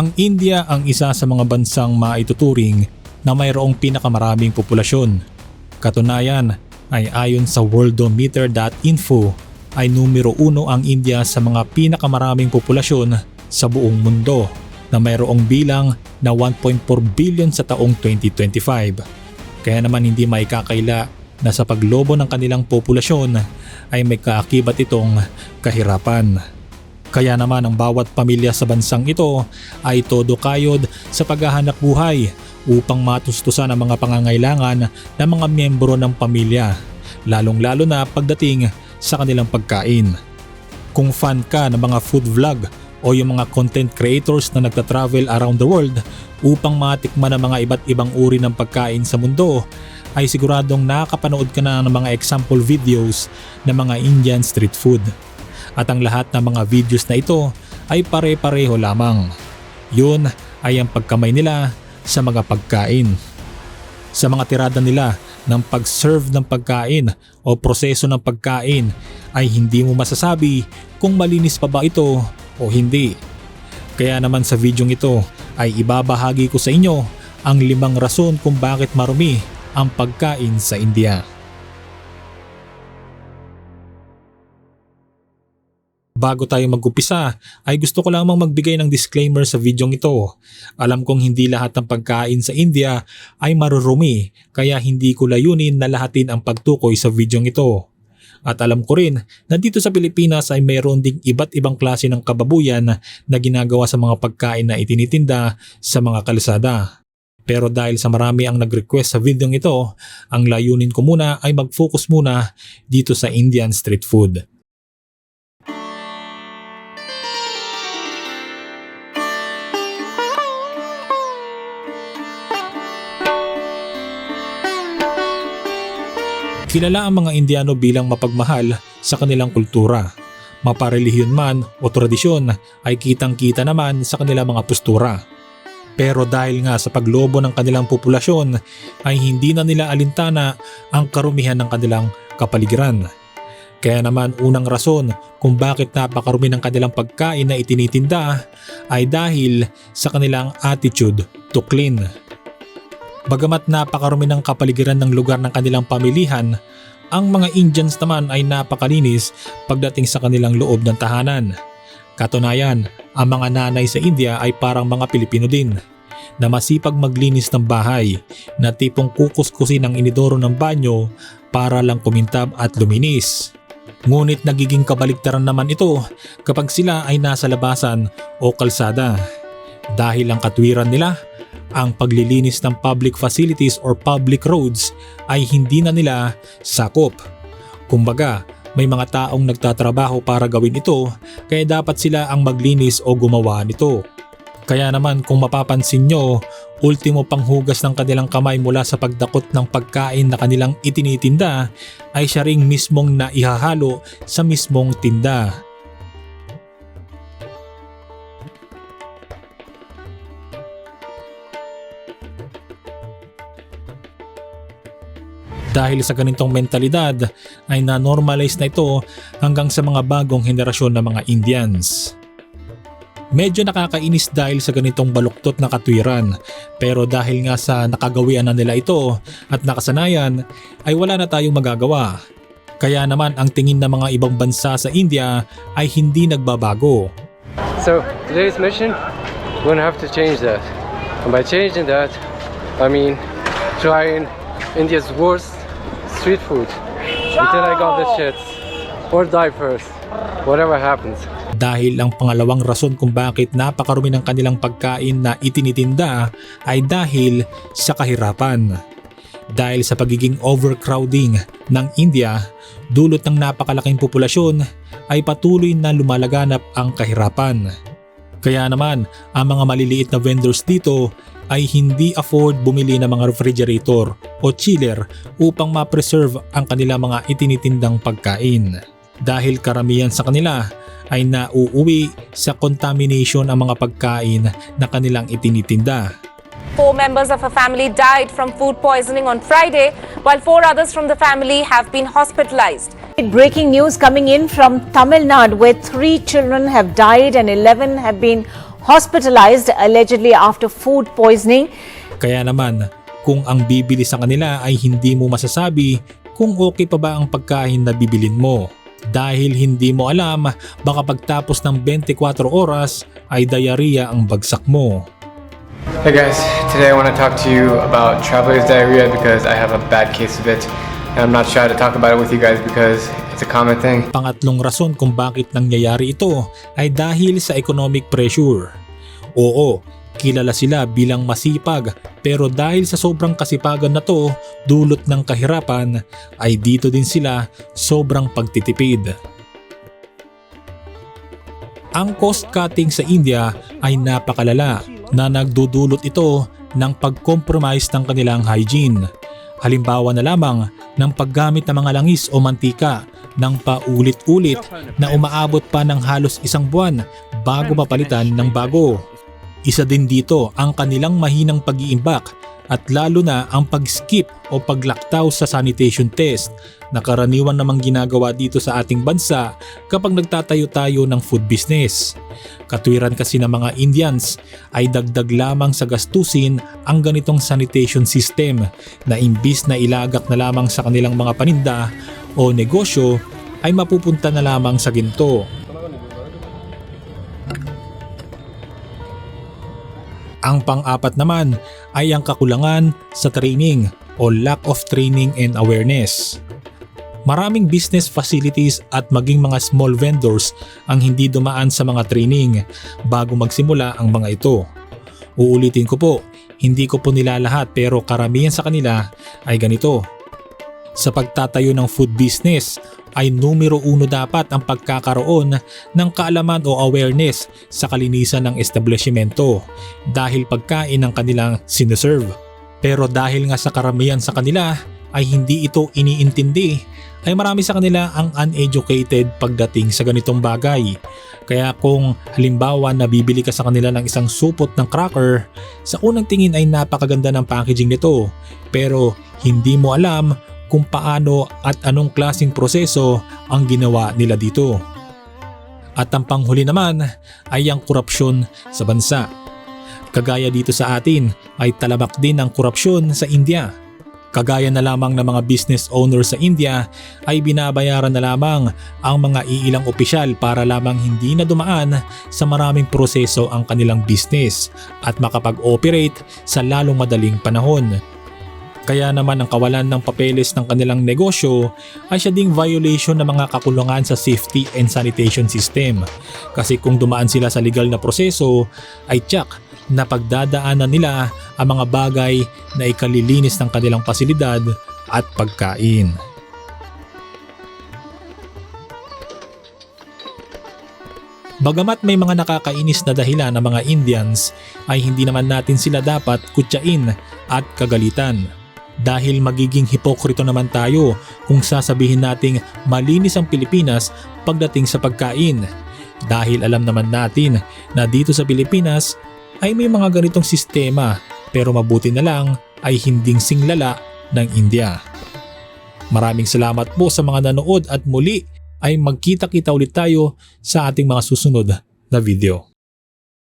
Ang India ang isa sa mga bansang maituturing na mayroong pinakamaraming populasyon. Katunayan ay ayon sa worldometer.info ay numero uno ang India sa mga pinakamaraming populasyon sa buong mundo na mayroong bilang na 1.4 billion sa taong 2025. Kaya naman hindi maikakaila na sa paglobo ng kanilang populasyon ay may kaakibat itong kahirapan. Kaya naman ang bawat pamilya sa bansang ito ay todo kayod sa paghahanap buhay upang matustusan ang mga pangangailangan ng mga miyembro ng pamilya, lalong-lalo na pagdating sa kanilang pagkain. Kung fan ka ng mga food vlog o yung mga content creators na nagta-travel around the world upang matikman ang mga iba't ibang uri ng pagkain sa mundo, ay siguradong nakapanood ka na ng mga example videos ng mga Indian street food. At ang lahat ng mga videos na ito ay pare-pareho lamang. Yun ay ang pagkamay nila sa mga pagkain. Sa mga tirada nila ng pag-serve ng pagkain o proseso ng pagkain ay hindi mo masasabi kung malinis pa ba ito o hindi. Kaya naman sa videong ito ay ibabahagi ko sa inyo ang limang rason kung bakit marumi ang pagkain sa India. Bago tayo mag-upisa ay gusto ko lamang magbigay ng disclaimer sa videong ito. Alam kong hindi lahat ng pagkain sa India ay marurumi kaya hindi ko layunin na lahatin ang pagtukoy sa videong ito. At alam ko rin na dito sa Pilipinas ay mayroon ding iba't ibang klase ng kababuyan na ginagawa sa mga pagkain na itinitinda sa mga kalsada. Pero dahil sa marami ang nag-request sa videong ito, ang layunin ko muna ay mag-focus muna dito sa Indian street food. Kilala ang mga Indiano bilang mapagmahal sa kanilang kultura. Maparelihiyon man o tradisyon ay kitang-kita naman sa kanilang mga postura. Pero dahil nga sa paglobo ng kanilang populasyon ay hindi na nila alintana ang karumihan ng kanilang kapaligiran. Kaya naman unang rason kung bakit napakarumi ng kanilang pagkain na itinitinda ay dahil sa kanilang attitude to clean. Bagamat napakarumi ng kapaligiran ng lugar ng kanilang pamilihan, ang mga Indians naman ay napakalinis pagdating sa kanilang loob ng tahanan. Katunayan, ang mga nanay sa India ay parang mga Pilipino din na masipag maglinis ng bahay na tipong kukuskusin ang inidoro ng banyo para lang kumintab at luminis. Ngunit nagiging kabaligtaran naman ito kapag sila ay nasa labasan o kalsada. Dahil ang katwiran nila ang paglilinis ng public facilities or public roads ay hindi na nila sakop. Kumbaga, may mga taong nagtatrabaho para gawin ito kaya dapat sila ang maglinis o gumawa nito. Kaya naman kung mapapansin nyo, ultimo panghugas ng kanilang kamay mula sa pagdakot ng pagkain na kanilang itinitinda ay siya ring mismong naihahalo sa mismong tinda. Dahil sa ganitong mentalidad ay na-normalize na ito hanggang sa mga bagong henerasyon ng mga Indians. Medyo nakakainis dahil sa ganitong baluktot na katwiran pero dahil nga sa nakagawian na nila ito at nakasanayan ay wala na tayong magagawa. Kaya naman ang tingin ng mga ibang bansa sa India ay hindi nagbabago. So today's mission, we're gonna have to change that. And by changing that, I mean trying India's worst street food until I got the shits or die first, whatever happens. Dahil ang pangalawang rason kung bakit napakarumi ng kanilang pagkain na itinitinda ay dahil sa kahirapan. Dahil sa pagiging overcrowding ng India, dulot ng napakalaking populasyon ay patuloy na lumalaganap ang kahirapan. Kaya naman, ang mga maliliit na vendors dito ay hindi afford bumili ng mga refrigerator o chiller upang ma-preserve ang kanilang mga itinitindang pagkain. Dahil karamihan sa kanila ay nauuwi sa contamination ang mga pagkain na kanilang itinitinda. Four members of a family died from food poisoning on Friday, while four others from the family have been hospitalized. Breaking news coming in from Tamil Nadu, where three children have died and 11 have been hospitalized allegedly after food poisoning. Kaya naman, kung ang bibili sa kanila ay hindi mo masasabi kung okay pa ba ang pagkain na bibilin mo. Dahil hindi mo alam, baka pagtapos ng 24 oras ay diarrhea ang bagsak mo. Hey guys, today I want to talk to you about traveler's diarrhea because I have a bad case of it. And I'm not shy to talk about it with you guys because it's a common thing. Pangatlong rason kung bakit nangyayari ito ay dahil sa economic pressure. Oo, kilala sila bilang masipag pero dahil sa sobrang kasipagan na to dulot ng kahirapan ay dito din sila sobrang pagtitipid. Ang cost cutting sa India ay napakalala na nagdudulot ito ng pag-compromise ng kanilang hygiene. Halimbawa na lamang ng paggamit ng mga langis o mantika ng paulit-ulit na umaabot pa ng halos isang buwan bago mapalitan ng bago. Isa din dito ang kanilang mahinang pag-iimbak at lalo na ang pag-skip o paglaktaw sa sanitation test na karaniwan namang ginagawa dito sa ating bansa kapag nagtatayo tayo ng food business. Katwiran kasi ng mga Indians ay dagdag lamang sa gastusin ang ganitong sanitation system na imbis na ilagak na lamang sa kanilang mga paninda o negosyo ay mapupunta na lamang sa ginto. Ang pang-apat naman ay ang kakulangan sa training o lack of training and awareness. Maraming business facilities at maging mga small vendors ang hindi dumaan sa mga training bago magsimula ang mga ito. Uulitin ko po, hindi ko po nila lahat pero karamihan sa kanila ay ganito. Sa pagtatayo ng food business ay numero uno dapat ang pagkakaroon ng kaalaman o awareness sa kalinisan ng establishmento dahil pagkain ang kanilang sineserve. Pero dahil nga sa karamihan sa kanila ay hindi ito iniintindi ay marami sa kanila ang uneducated pagdating sa ganitong bagay. Kaya kung halimbawa nabibili ka sa kanila ng isang supot ng cracker, sa unang tingin ay napakaganda ng packaging nito pero hindi mo alam kung paano at anong klasing proseso ang ginawa nila dito. At ang panghuli naman ay ang korupsyon sa bansa. Kagaya dito sa atin ay talamak din ang korupsyon sa India. Kagaya na lamang ng mga business owners sa India ay binabayaran na lamang ang mga iilang opisyal para lamang hindi na dumaan sa maraming proseso ang kanilang business at makapag-operate sa lalong madaling panahon. Kaya naman ang kawalan ng papeles ng kanilang negosyo ay siya ding violation ng mga kakulungan sa safety and sanitation system. Kasi kung dumaan sila sa legal na proseso ay tsak na pagdadaanan nila ang mga bagay na ikalilinis ng kanilang pasilidad at pagkain. Bagamat may mga nakakainis na dahilan ng mga Indians ay hindi naman natin sila dapat kutyain at kagalitan. Dahil magiging hipokrito naman tayo kung sasabihin nating malinis ang Pilipinas pagdating sa pagkain. Dahil alam naman natin na dito sa Pilipinas ay may mga ganitong sistema pero mabuti na lang ay hinding singlala ng India. Maraming salamat po sa mga nanood at muli ay magkita-kita ulit tayo sa ating mga susunod na video.